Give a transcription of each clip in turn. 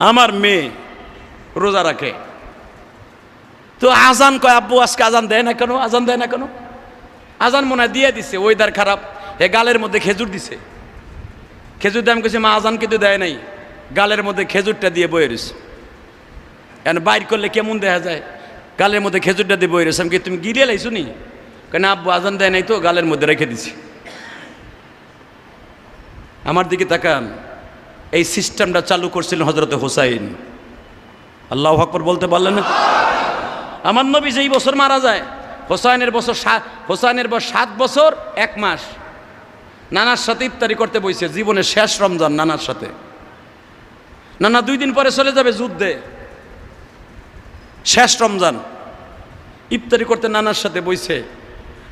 আমার মেয়ে রোজা রাখে। তো আজান কয়, আব্বু, আজকে আজান দেয় না কেন? আজান দেয় না কেন? আজান মনে দিয়ে দিছে, ওয়েদার খারাপ। এ গালের মধ্যে খেজুর দিছে। খেজুর দাম কেছে মা, আজান কিন্তু দেয় নাই। গালের মধ্যে খেজুরটা দিয়ে বয়ে রয়েছে। এখন বাইর করলে কেমন দেখা যায়? গালের মধ্যে খেজুরটা দিয়ে বয়ে রয়েছে। আমি কি তুমি গিরিয়ে লাইছো নি? কেন আব্বু, আজান দেয় নাই তো, গালের মধ্যে রেখে দিছি। আমার দিকে তাকান। এই সিস্টেমটা চালু করছিলেন হজরত হোসাইন। আল্লাহ আকবর বলতে পারলেন না? আমার নবী যেই বছর মারা যায়, হোসাইনের বছর সাত হোসাইনের বয়স সাত বছর, এক মাস। নানার সাথে ইফতারি করতে বইছে, জীবনের শেষ রমজান নানার সাথে। নানা দুই দিন পরে চলে যাবে যুদ্ধে। শেষ রমজান। ইফতারি করতে নানার সাথে বইছে,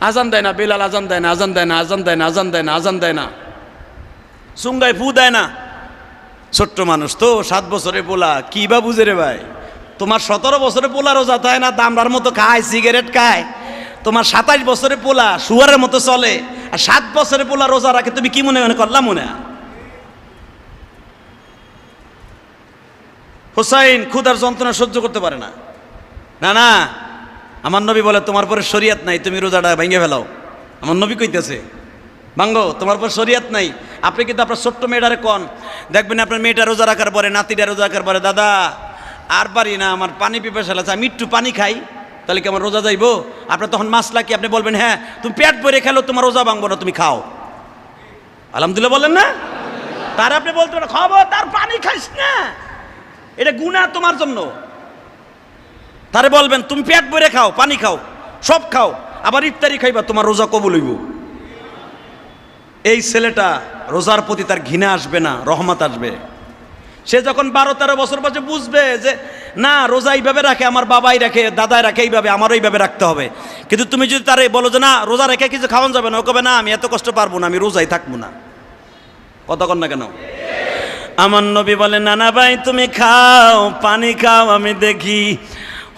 আজান দেয় না, বেলাল আজান দেয় না, আজান দেয় না, আজান দেয় না, আজান দেয় না, আজান দেয় না। সুঙ্গায় ফু দেয় না। ছোট্ট মানুষ তো, সাত বছরে পোলা, কি বা বুঝে রে ভাই? তোমার সতেরো বছরে পোলা রোজা তাই না দামরার মতো খায়, সিগারেট খায়। তোমার সাতাইশ বছরে পোলা শুয়ারের মতো চলে, আর সাত বছরে পোলা রোজা রাখে, তুমি কি মনে মনে করলাম মনে? হোসাইন ক্ষুধার যন্ত্রণা সহ্য করতে পারে না। না না, আমার নবী বলে, তোমার পরে শরিয়াত নাই, তুমি রোজাটা ভেঙে ফেলাও। আমার নবী কইতেছে ভাঙ্গো তোমার পর শরিয়াত নাই আপনি কিন্তু আপনার ছোট্ট মেয়েটারে কন। দেখবেন আপনার মেয়েটা রোজা রাখার পরে, নাতিটা রোজা রাখার পরে, দাদা, আর পারি না, আমার পানি পিপাসা লাগছে, আমি একটু পানি খাই, তাহলে কি আমার রোজা যাইবো? আপনার তখন মাসলা কি? আপনি বলবেন হ্যাঁ তুমি পেট ভরে খেলো, তোমার রোজা ভাঙবো না, তুমি খাও। আলহামদুলিল্লাহ বলেন না? তার আপনি বলতে পারেন খবর তার পানি খাইস না। এটা গুণা তোমার জন্য। তারে বলবেন, তুমি পেট ভরে খাও, পানি খাও, সব খাও, আবার ইফতারি খাইবা, তোমার রোজা কবুল হইব। এই ছেলেটা রোজার প্রতি তার ঘৃণা আসবে না, রহমত আসবে। সে যখন বারো তেরো বছর বয়সে বুঝবে যে, না, রোজা এইভাবে রাখে, আমার বাবাই রাখে, দাদাই রাখে, এইভাবে, আমারও এইভাবে রাখতে হবে। কিন্তু তুমি যদি তারে বলো যে, না, রোজা রেখে কিছু খাওয়ান যাবে না, ও কবে, না, আমি এত কষ্ট পারব না, আমি রোজাই থাকব না। কতক্ষণ না কেন? আমার নবী বলে, নানা ভাই, তুমি খাও, পানি খাও, আমি দেখি।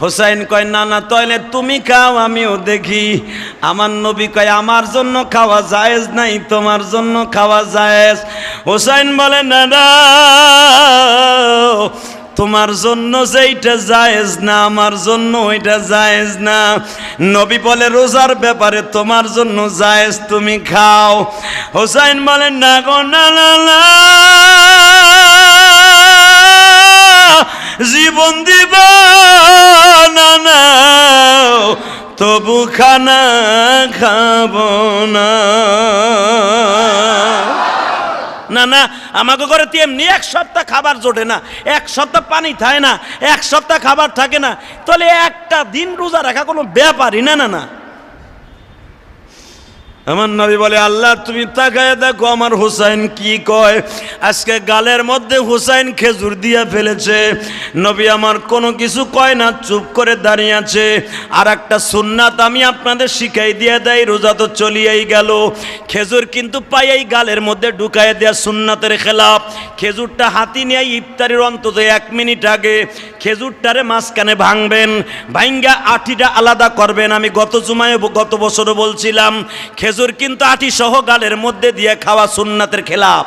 হোসাইন কয়, না না তাহলে তুমি খাও, আমিও দেখি। আমার নবী কয়, আমার জন্য খাওয়া জায়েজ নাই, তোমার জন্য খাওয়া জায়েজ। হোসাইন বলে, না না, তোমার জন্য যেইটা জায়েজ না, আমার জন্য ওইটা জায়েজ না। নবী বলে, রোজার ব্যাপারে তোমার জন্য জায়েজ, তুমি খাও। হোসাইন বলে, না গো না না। জীবন দিব, না না, তবু খানা খাব না। না না আমাকে ঘরে তো এমনি এক সপ্তাহ খাবার জোটে না, এক সপ্তাহ পানি থাকে না, এক সপ্তাহ খাবার থাকে না, তাহলে একটা দিন রোজা রাখা কোনো ব্যাপারই না না না। আমার নবী বলে, আল্লাহ, তুমি তাকায় দেখো আমার হুসাইন কি কয়? আজকে গালের মধ্যে হুসাইন খেজুর দিয়ে ফেলেছে। নবী আমার কোনো কিছু কয় না, চুপ করে দাঁড়িয়ে আছে। আর একটা সুন্নাত আমি আপনাদের শিখাই দিয়ে দেয় রোজা তো চলিয়েই গেল। খেজুর কিন্তু পাইয়াই গালের মধ্যে ঢুকাই দেয়া সুন্নাতের খেলাপ। খেজুরটা হাতি নিয়ে ইফতারির অন্তত এক মিনিট আগে খেজুরটারে মাঝখানে ভাঙবেন ভাঙ্গা আঠিটা আলাদা করবেন। আমি গত জুমায় গত বছরও বলছিলাম খেজুর কিন্তু আটি সহ গালের মধ্যে দিয়ে খাওয়া সুন্নাতের খেলাপ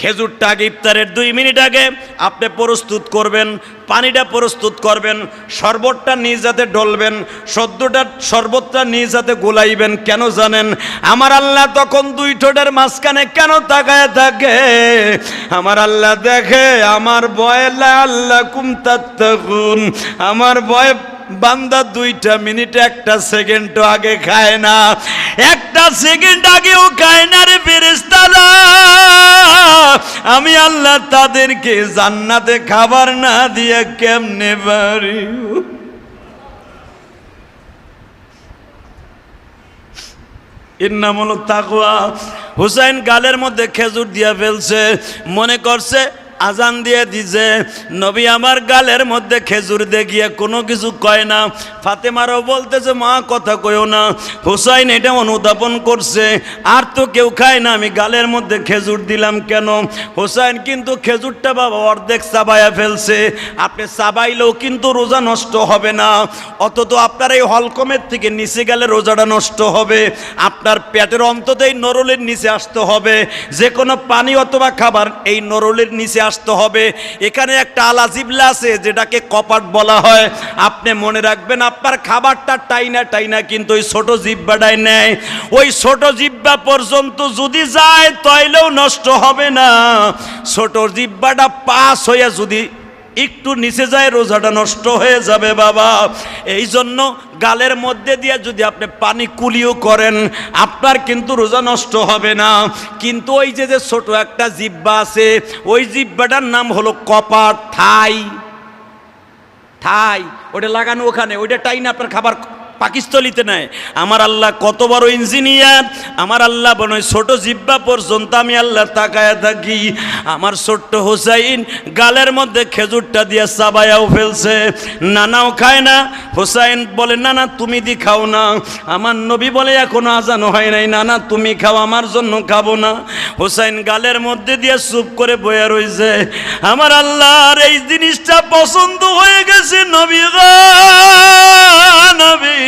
খেজুরটা আগে ইফতারের দুই মিনিট আগে আপনি প্রস্তুত করবেন, পানিটা প্রস্তুত করবেন, শরবতটা নিজ হাতে ডলবেন সদ্যটা, শরবতটা নিজ হাতে গোলাইবেন, কেন জানেন? আমার আল্লাহ তখন দুই ঠোঁটের মাঝখানে কেন তাকায় থাকে? আমার আল্লাহ দেখে, আমার বয় আল্লাহ কুমতাত্তাকুন আমার বয় বান্দা দুইটা মিনিট একটা সেকেন্ড আগে খায় না। একটা সেকেন্ড আগেও খায় না রে ফেরেস্তারা আমি আল্লাহ তাদেরকে জান্নাতে খাবার না দিয়ে কেমনে পারি এর নাম হলো তাকুয়া হুসাইন গালের মধ্যে খেজুর দিয়া ফেলছে, মনে করছে আজান দিয়ে দিছে, নবী আমার গালের মধ্যে খেজুর দেখিয়ে কোনো কিছু কয় না। ফাতেমারও বলতেছে, মা, কথা কইও না। হুসাইন এটা অনুধাবন করছে, আর তো কেউ খায় না। আমি গালের মধ্যে খেজুর দিলাম কেন? হুসাইন কিন্তু খেজুরটা বাবা অর্ধেক চাবাইয়া ফেলছে। আপনি চাবাইলেও কিন্তু রোজা নষ্ট হবে না। অথচ আপনার এই হলকমের থেকে নিচে গেলে রোজাটা নষ্ট হবে। আপনার পেটের অন্তত এই নরলের নিচে আসতে হবে। যে কোনো পানি অথবা খাবার এই নরলের নিচে আসতে হবে। এখানে একটা আলা জিবলা আছে, যেটাকে কপাট বলা হয়। আপনি মনে রাখবেন, আপনার খাবারটা টাইনা টাইনা কিন্তু ওই ছোট জিব্বাটাই নেয়। ওই ছোট জিব্বা পর্যন্ত যদি যায়, তাইলেও নষ্ট হবে না। ছোট জিব্বাটা পাস হইয়া যদি একটু নিচে যায়, রোজাটা নষ্ট হয়ে যাবে বাবা। এই জন্য গালের মধ্যে দিয়ে যদি আপনি পানি কুলিও করেন, আপনার কিন্তু রোজা নষ্ট হবে না। কিন্তু ওই যে যে ছোট একটা জিব্বা আছে, ওই জিব্বাটার নাম হলো কপার, থাই। থাই, ওটা লাগানো ওখানে, ওইটা টাইনে আপনার খাবার পাকিস্তলিতে নেয় আমার আল্লাহ কত বড় ইঞ্জিনিয়ার, আমার আল্লাহ বলে ছোট জিব্বা পর্যন্ত আমি আল্লাহ তাকায় থাকি। আমার ছোট্ট হোসাইন গালের মধ্যে খেজুরটা দিয়ে চাবায়াও ফেলছে। নানাও খায় না। হোসাইন বলে, নানা, তুমি দি খাও না। আমার নবী বলে, এখনও আজানো হয় নাই। নানা, তুমি খাও, আমার জন্য খাব না। হোসাইন গালের মধ্যে দিয়ে চুপ করে বয়ে রয়েছে আমার আল্লাহর এই জিনিসটা পছন্দ হয়ে গেছে নবী নবী।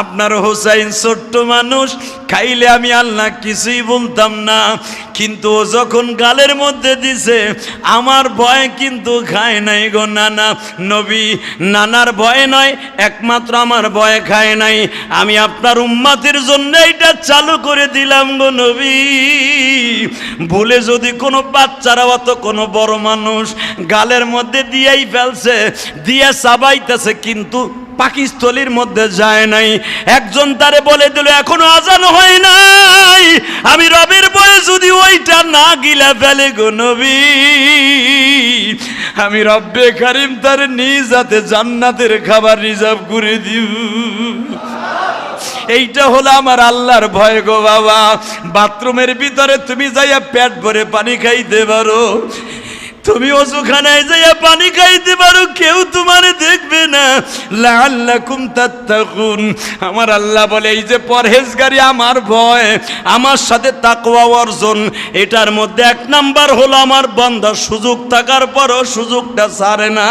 আপনার হোসাইন ছোট্ট মানুষ, খাইলে আমি আল্লাহ কিছুই বলতাম না। কিন্তু ও যখন গালের মধ্যে দিছে, আমার ভয় কিন্তু খায় নাই গো নানা, নবী, নানার ভয় নয়, একমাত্র আমার ভয় খায় নাই। আমি আপনার উম্মাতের জন্য এটা চালু করে দিলাম গো নবী। ভুলে যদি কোনো বাচ্চারা অত কোনো বড় মানুষ গালের মধ্যে দিয়েই ফেলছে, দিয়ে চাবাইতেছে, কিন্তু পাকিস্তলির মধ্যে যায় নাই। একজন তারে বলে দিল, এখনও আজান হয় নাই। আমি রবের বয়ে যদি ওইটা না গিলা ফেলে গো নবী। আমি রব্বে কারিম তার নিজ হাতে জান্নাতের খাবার রিজার্ভ করে দিব এইটা হলো আমার আল্লাহর ভয় গো বাবা। বাথরুমের ভিতরে তুমি যাইয়া পেট ভরে পানি খাইতে পারো। তুমি অজুখানায় যাইয়া পানি খাইতে পারো, কেউ তোমারে দেখবে না। লাল্লাকুম তাত্তাকুন। আমার আল্লাহ বলে, এই যে পরহেজগারি, আমার ভয়, আমার সাথে তাকওয়া অর্জন, এটার মধ্যে এক নাম্বার হলো আমার বন্ধা সুযোগ থাকার পরও সুযোগটা ছাড়ে না।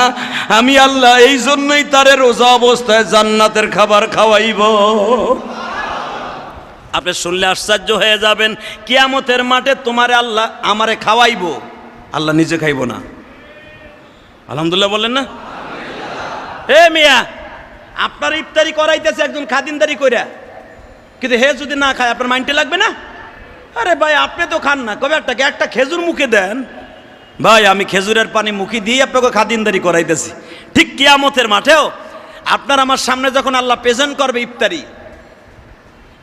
আমি আল্লাহ এই জন্যই তারে রোজা অবস্থায় জান্নাতের খাবার খাওয়াইব। আপনি শুনলে আশ্চর্য হয়ে যাবেন, কিয়ামতের মাঠে তোমারে আল্লাহ আমারে খাওয়াইবো। আল্লাহ নিজে খাইব না। আলহামদুলিল্লাহ বললেন না? হে মিয়া, আপনার ইফতারি করাইতেছে একজন খাদিনদারি কইরা। কিন্তু হে যদি না খায়, আপনার মাইন্ডে লাগবে না? আরে ভাই, আপনি তো খান না। কবে একটা একটা খেজুর মুখে দেন। ভাই, আমি খেজুরের পানি মুখে দিয়ে আপনাকে খাদিনদারি করাইতেছি। ঠিক কিয়ামতের মাঠেও আপনার আমার সামনে যখন আল্লাহ প্রেজেন্ট করবে ইফতারি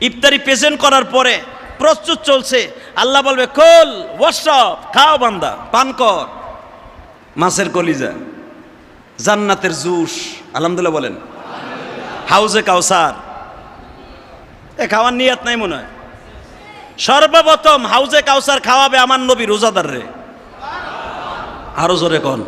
ইফতারি প্রেজেন্ট করার পরে প্রস্তুত চলছে। আল্লাহ বলবে, খোল ওয়াশরব খাও বান্দা, পান কর। মাছের কলিজা, জান্নাতের জুস, আলহামদুলিল্লাহ বলেন। হাউজে কাউসার। এ খাওয়ার নিয়াত নাই মনে হয়। সর্বপ্রথম হাউজে কাউসার খাওয়াবে আমার নবী রোজাদার রে আরও জোরে কন।